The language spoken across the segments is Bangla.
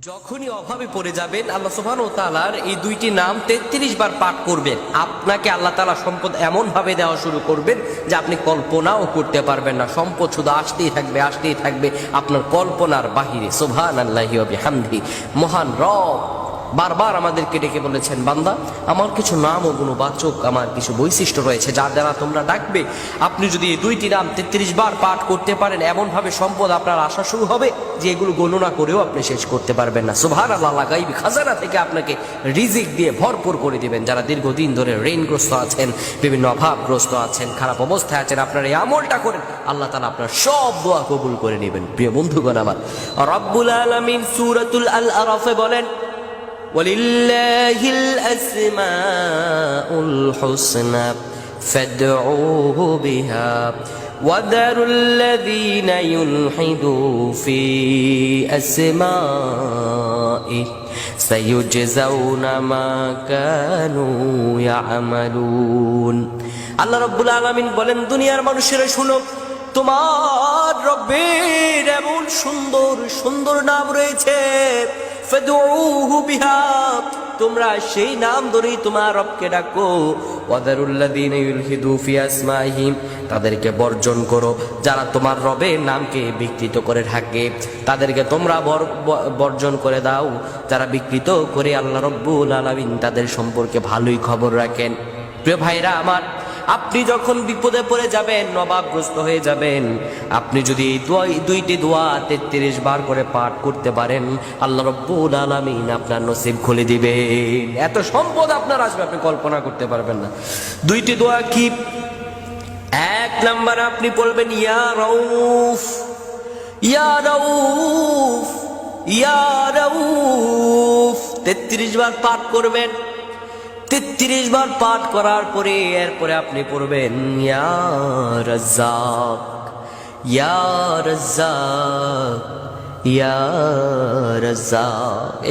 যখনই অভাবে পড়ে যাবেন, আল্লাহ সুহান ও তালার এই দুইটি নাম তেত্রিশ বার পাঠ করবেন। আপনাকে আল্লাহ তালা সম্পদ এমনভাবে দেওয়া শুরু করবেন যে আপনি কল্পনাও করতে পারবেন না। সম্পদ শুধু আসতেই থাকবে আসতেই থাকবে আপনার কল্পনার বাহিরে। সোভান আল্লাহি হামদি মহান রব। বারবার আমাদেরকে ডেকে বলেছেন, বান্দা, আমার কিছু নাম ও গুণবাচক আমার কিছু বৈশিষ্ট্য রয়েছে যার দ্বারা তোমরা ডাকবে। আপনি যদি এই দুইটি নাম তেত্রিশ বার পাঠ করতে পারেন, এমনভাবে সম্পদ আপনার আশা শুরু হবে যে এগুলো গণনা করেও আপনি শেষ করতে পারবেন না। সুভান আল্লাহ গাইবি খাজানা থেকে আপনাকে রিজিক দিয়ে ভরপুর করে দিবেন। যারা দীর্ঘদিন ধরে ঋণগ্রস্ত আছেন, বিভিন্ন অভাবগ্রস্ত আছেন, খারাপ অবস্থায় আছেন, আপনার এই আমলটা করেন, আল্লাহ তালা আপনার সব দোয়া কবুল করে নেবেন। প্রিয় বন্ধুগণ আমার, রব্বুল আলমিন সুরাতুল আল আরফে বলেন ولله الأسماء الحسنى فادعوه بها وذروا الذين يلحدوا في أسمائه سيجزون ما كانوا يعملون আল্লাহ রব্বুল আলমিন বলেন দুনিয়ার মানুষেরা শুনো তোমার রব্বের এমন সুন্দর সুন্দর নাম রয়েছে ফাদউহু বিহা তোমরা সেই নাম ধরেই তোমার রবকে ডাকো। ওয়াদারুল্লাযীনা ইউলহিদু ফি আসমাইহিম, তাদেরকে বর্জন করো। যারা তোমার রবের নামকে বিকৃত করে থাকে, তাদেরকে তোমরা বর্জন করে দাও। যারা বিকৃত করে আল্লাহ রব্বুল আলামিন তাদের সম্পর্কে ভালোই খবর রাখেন। প্রিয় ভাইরা, আমার আপনি যখন বিপদে পড়ে যাবেন, নবাবগ্রস্ত হয়ে যাবেন। আপনি যদি দুইটি দোয়া তেত্রিশ বার করে পাঠ করতে পারেন, আল্লাহ রব্বুল আলামিন আপনার নসিব খুলে দিবেন। এত সম্পদ আপনার আসবে, আপনি কল্পনা করতে পারবেন না। দুইটি দোয়া কি? এক নাম্বার আপনি বলবেন, ইয়া রউফ ইয়া রউফ ইয়া রউফ। তেত্রিশ বার পাঠ করবেন। তেত্রিশ বার পাঠ করার পরে এরপরে আপনি পড়বেন, ইয়া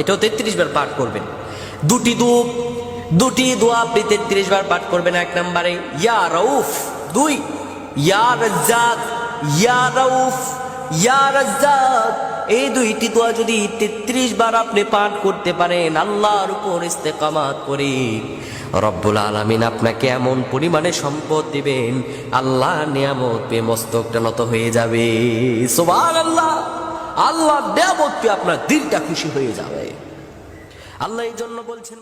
এটাও তেত্রিশ বার পাঠ করবেন। দুটি দু দুটি দোয়া আপনি তেত্রিশ বার পাঠ করবেন এক নম্বরে, ইয়া রউফ দুই, ইয়া রাজ্জাক, ইয়া রউফ এই দুইটি দোয়া যদি তেত্রিশ বার আপনি পাঠ করতে পারেন, আল্লাহর উপর ইস্তেকামাত করে। রব্বুল আলমিন আপনাকে এমন পরিমাণে সম্পদ দিবেন, আল্লাহ নিয়ামত পেয়ে মস্তকটা নত হয়ে যাবে। সোবান আল্লাহ আল্লাহ নিয়ামত পেয়ে আপনার দিলটা খুশি হয়ে যাবে। আল্লাহ এই জন্য বলছেন